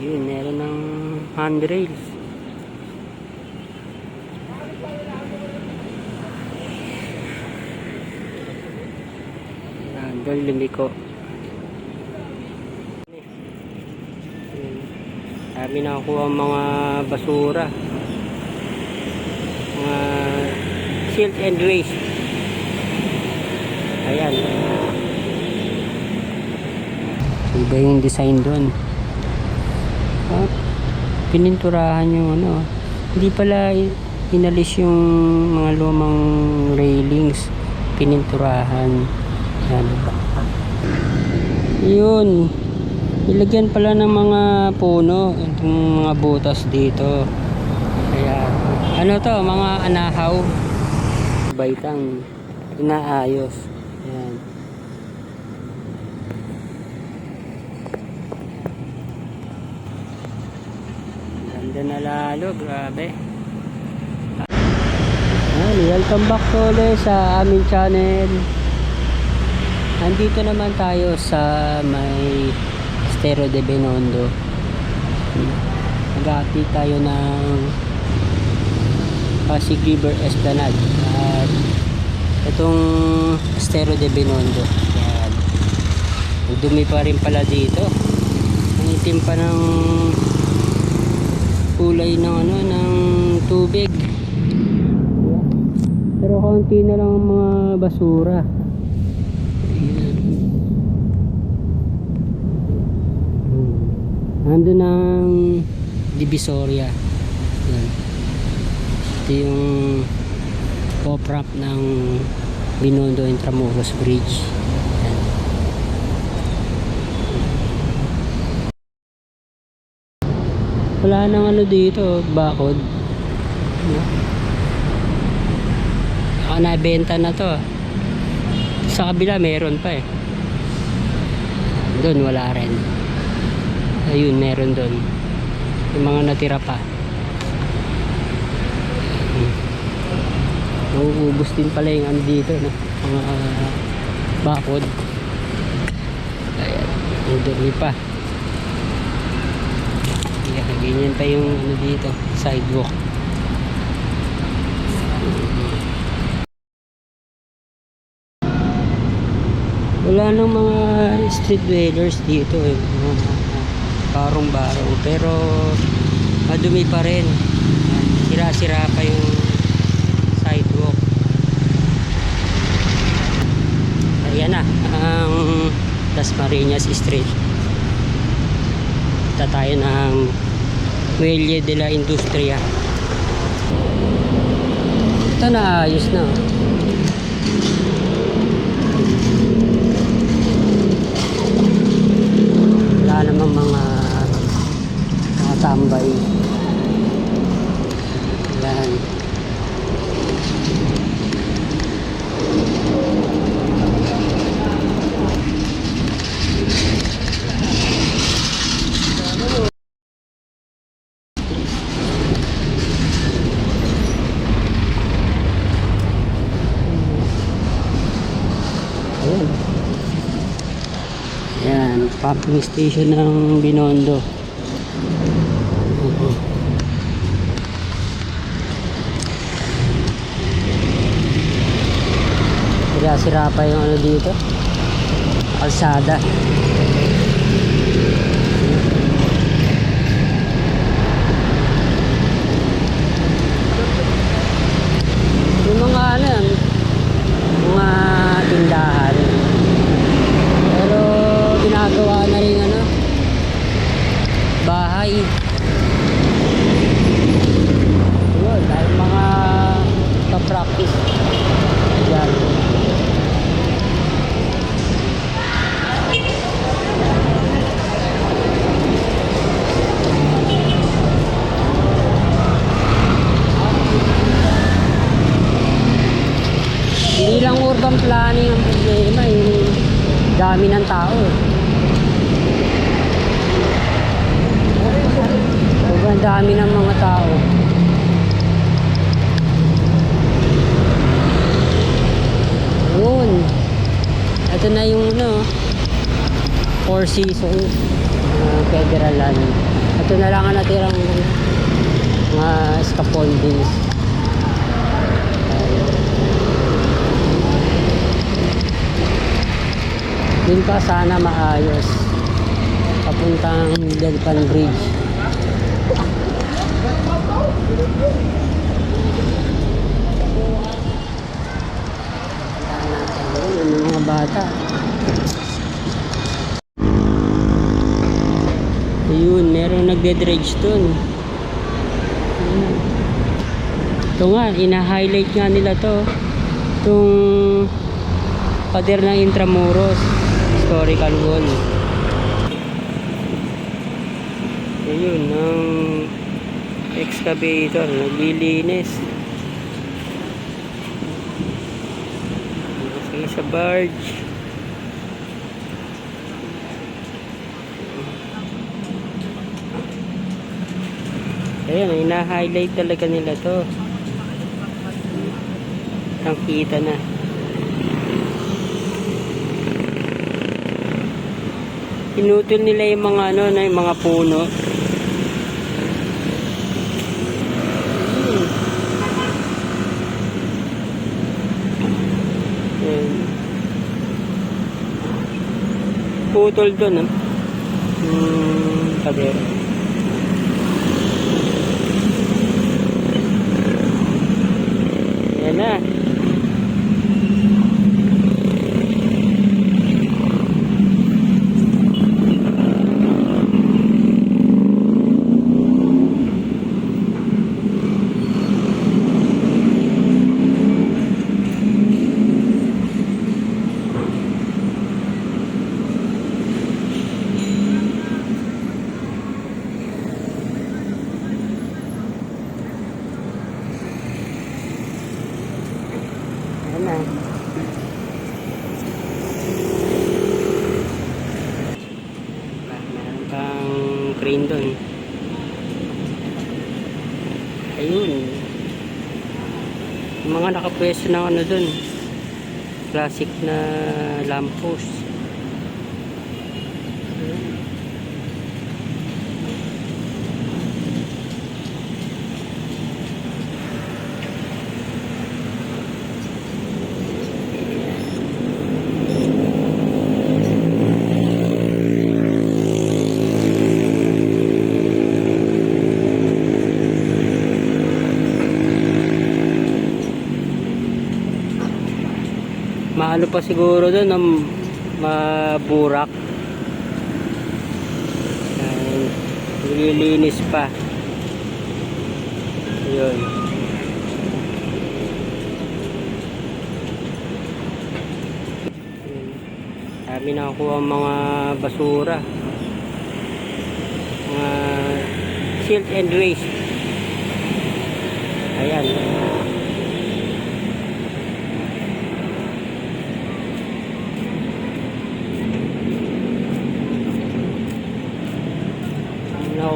Yun, meron ng handrails. Doon lumiko. Yun. Dami nakakuha ang mga basura. Mga silt and waste. Ayan. Iba yung design doon. Ah, pininturahan yung ano. Hindi pala inalis yung mga lumang railings. Pininturahan. Yan. Yun. Ilagyan pala ng mga puno. Itong mga butas dito. Kaya, ano to, mga anahaw. Baitang inaayos. Yan. Ganda na grabe. Ayan, welcome back to ulit sa aming channel. Andito naman tayo sa may Estero de Benondo. Nag-update tayo ng Pasig River Esplanade. At itong Estero de Benondo. Ayan. Dumi pa rin pala dito. Ang itim pa ng kulay ng ano ng tubig. Pero konti na lang ang mga basura. Ayan. Nandun ang Divisoria. Ayan. Ito yung pop ramp ng Binondo Intramuros Bridge. Ayan. Wala nang ano dito, bakod. Baka nabenta na to. ah. Sa kabila meron pa eh. Doon wala rin. Ayun, meron doon. Yung mga natira pa. Hmm. Nauubos din pala yung ano dito, no? Mga ah, bakod. Ayan, dumi pa. Kaya ganyan pa yung ano dito, sidewalk. Wala nang mga street dwellers dito eh. Barong-barong. Pero madumi pa rin. Sira-sira pa yung sidewalk. Ayan na, ang Las Marinas Street. Punta tayo ng Muelle de la Industria. Ito na, ayos na. oh. Wala namang mga mga tambay. Yan. Ayan. Yan, pumping station ng Binondo. Sira-sira pa yung ano dito. Kalsada. Yung mga ano yan, mga tindahan. Pero ginagawa na rin ano, bahay. Yun, dahil mga pa-practice. Yan. Hindi lang urban planning ang problema, yung dami ng tao. eh. Sobrang dami ng mga tao. Yun. Ito na yung ano, four seasons uh, federal land. Ito na lang ang natirang mga scaffoldings. Ayan. Yun pa sana maayos. Papuntang Delpan Bridge. Bata. Ayun, meron nagde-dredge dun. Ito nga, ina-highlight nga nila to. Itong pader ng Intramuros historical wall. Ayun, ng excavator, naglilinis. Kasi sa barge. Ayan, ina-highlight talaga nila to. Ang kita na. Pinutol nila yung mga ano na yung mga puno. Hmm. Ayan. Putol doon ah. Hmm, pader. Ayan na. Ayan na. Meron pang crane doon. Ayun. Yung mga nakapwesto ng ano doon. Classic na lamppost. Ayun. Maano pa siguro doon ng maburak. Ay, nililinis pa. Yun. Sabi nakakuha ang mga basura. Mga silt and waste. Ayan.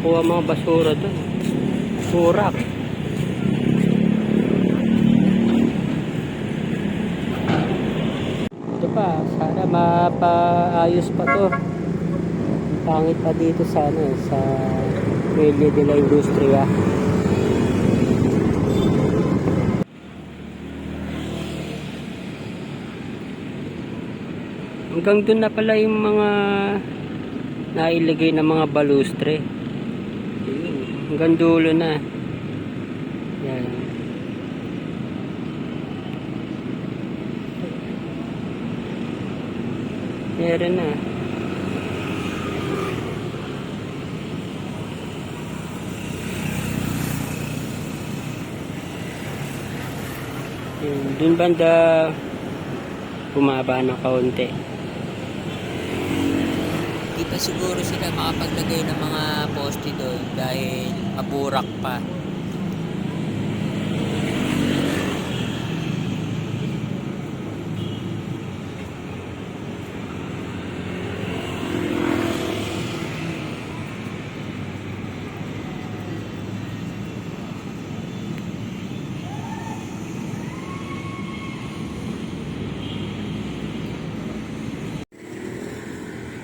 Nakukuha mga basura doon. Surak. Ito pa, sana mapaayos pa to. Pangit pa dito sa ano, eh, sa Melia de la Industria. Hanggang doon na pala yung mga nailagay ng mga balustre. Hanggang dulo na. Yan. Meron na. Yun, Dun banda bumaba ng kaunti. Di pa siguro sila makapaglagay ng mga poste doon dahil naburak pa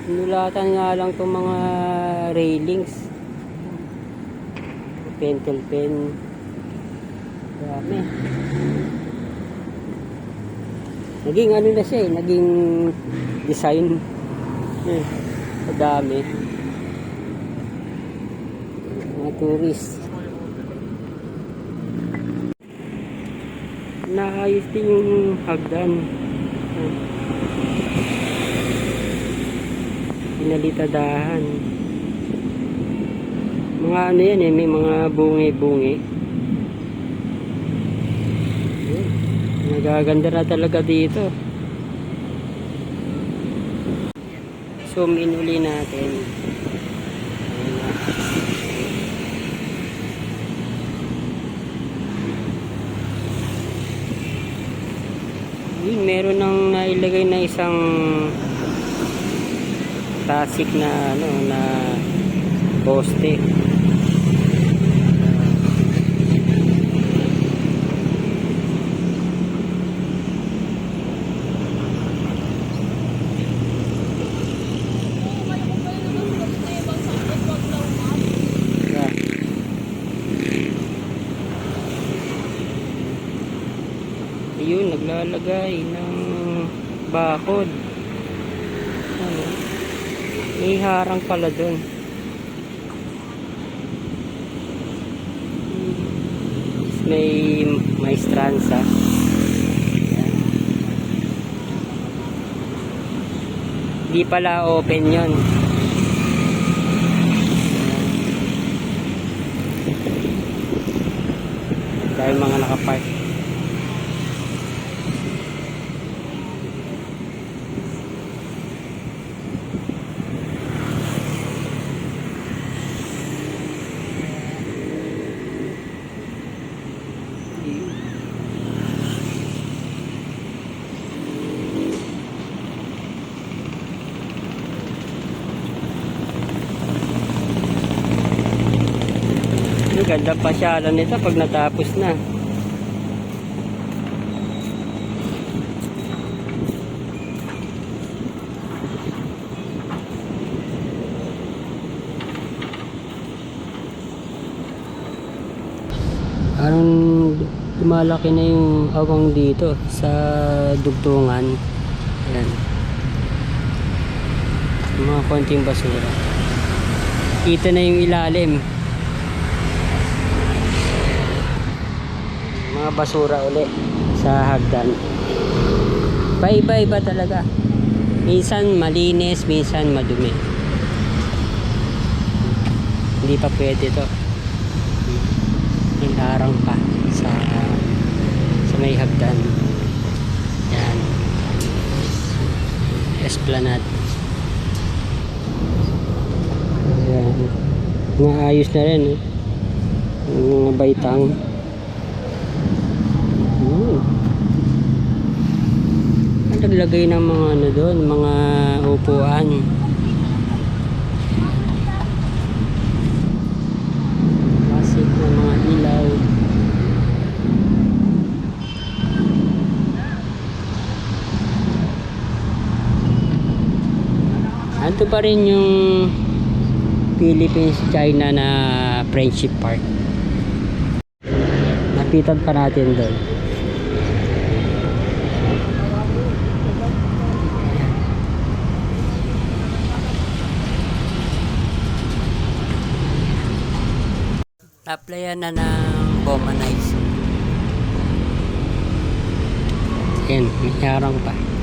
Nulatan nga lang itong mga railings. Pentel pen. Dami. Naging ano na siya eh, naging design. Eh, dami. Mga tourist. Naayos din yung hagdan. Eh. Pinalitadahan. Mga ano yan eh, may mga bungi-bungi. Nagaganda na talaga dito. Zoom in uli natin. Ayun meron nang nailagay na isang classic na ano na poste. Ayun, naglalagay ng bakod. Ano? May harang pala doon. May maestranza. Di pala open yon. Dahil mga nakapark. Ganda pasyalan nito pag natapos na. Lumalaki na yung awang dito sa dugtungan. Ayan. Mga konting basura. Kita na yung ilalim. mga basura uli sa hagdan. Bye-bye ba talaga? Minsan malinis, minsan madumi. Hindi pa pwede to. May harang pa may hagdan. Yan. Esplanade. Yan. Naayos na rin. Eh. Mga baitang. Hmm. Naglagay ng mga ano doon, mga upuan. Classic na mga ilaw. Anto pa rin yung Philippines-China na Friendship Park. Napitan pa natin doon. Applyan na ng Boma Nights. Yan, may harang pa.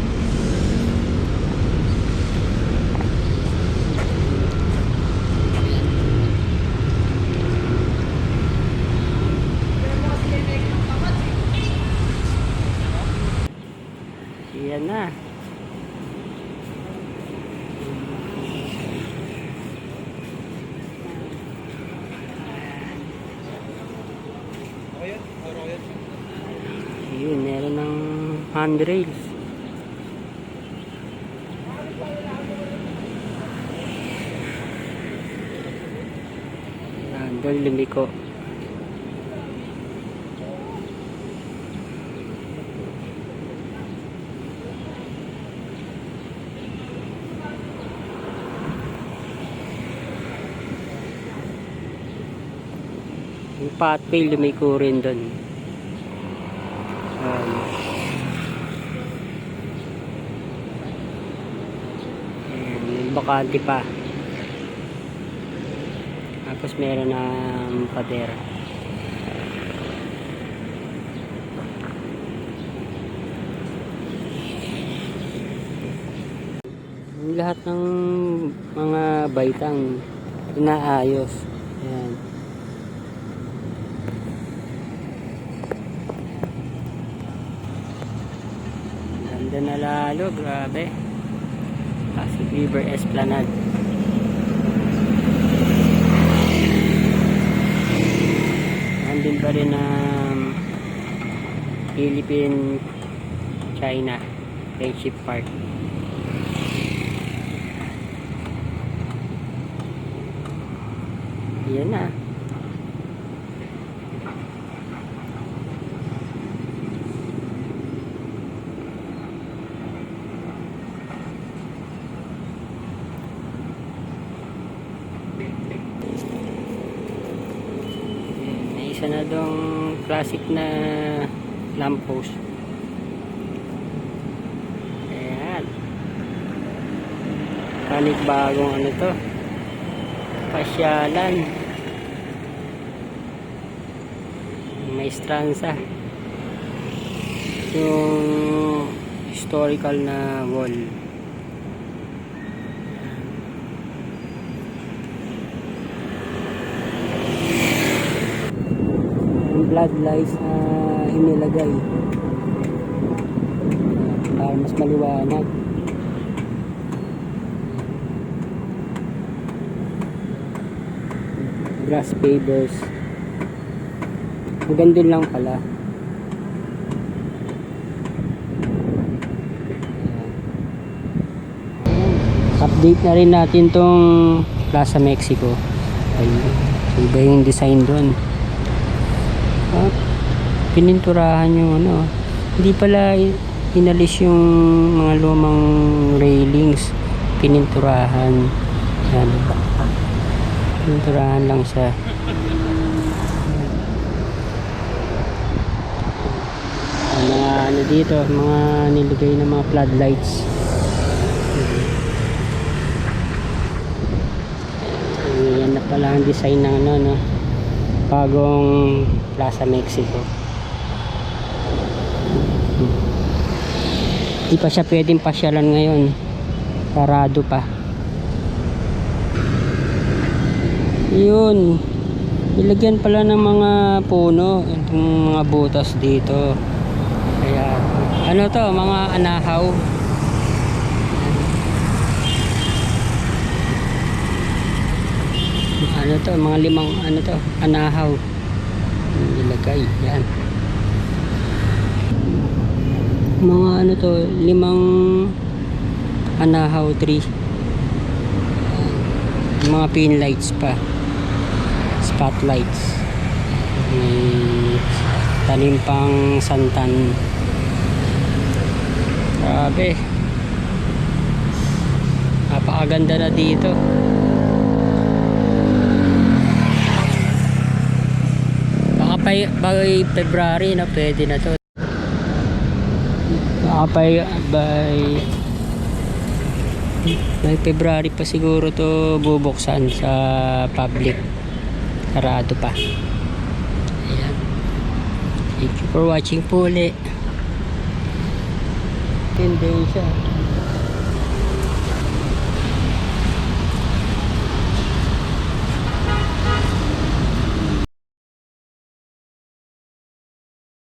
yun meron ng handrails. Yan doon lumiko yung pathway lumiko rin doon. Bakante pa. Tapos meron ng pader. Yung lahat ng mga baitang inaayos. Ayan. Ganda na lalo, grabe. River Esplanade. Nandun pa rin ang Philippine China Friendship Park. Yan na. Ayan, May classic na lamppost. Ayan. Kanig bagong ano to. Pasyalan. May stransa. Yung historical na wall. Yung bloodlines na inilagay. Para mas maliwanag. grass pavers dun lang pala update na rin natin tong Plaza Mexico Ayun. iba yung design dun ah, pininturahan yung ano hindi pala inalis yung mga lumang railings pininturahan yan Pinturahan lang siya. Mga ano dito, mga nilagay na mga floodlights. Yan na pala ang design ng ano, no? Bagong Plaza Mexico. Hindi pa siya pwedeng pasyalan ngayon. Sarado pa. Yun. Nilagyan pala ng mga puno itong mga butas dito. Kaya ano to, mga anahaw. Ano to, mga limang ano to, anahaw. Nilagay, yan. Mga ano to, limang anahaw tree. Mga pin lights pa. Spotlights. May tanim pang santan. Grabe. Napakaganda na dito baka by, February na pwede na to. Baka by, by by February pa siguro to bubuksan sa public. Sarado pa. Ayan. Thank you for watching po ulit. 10 days siya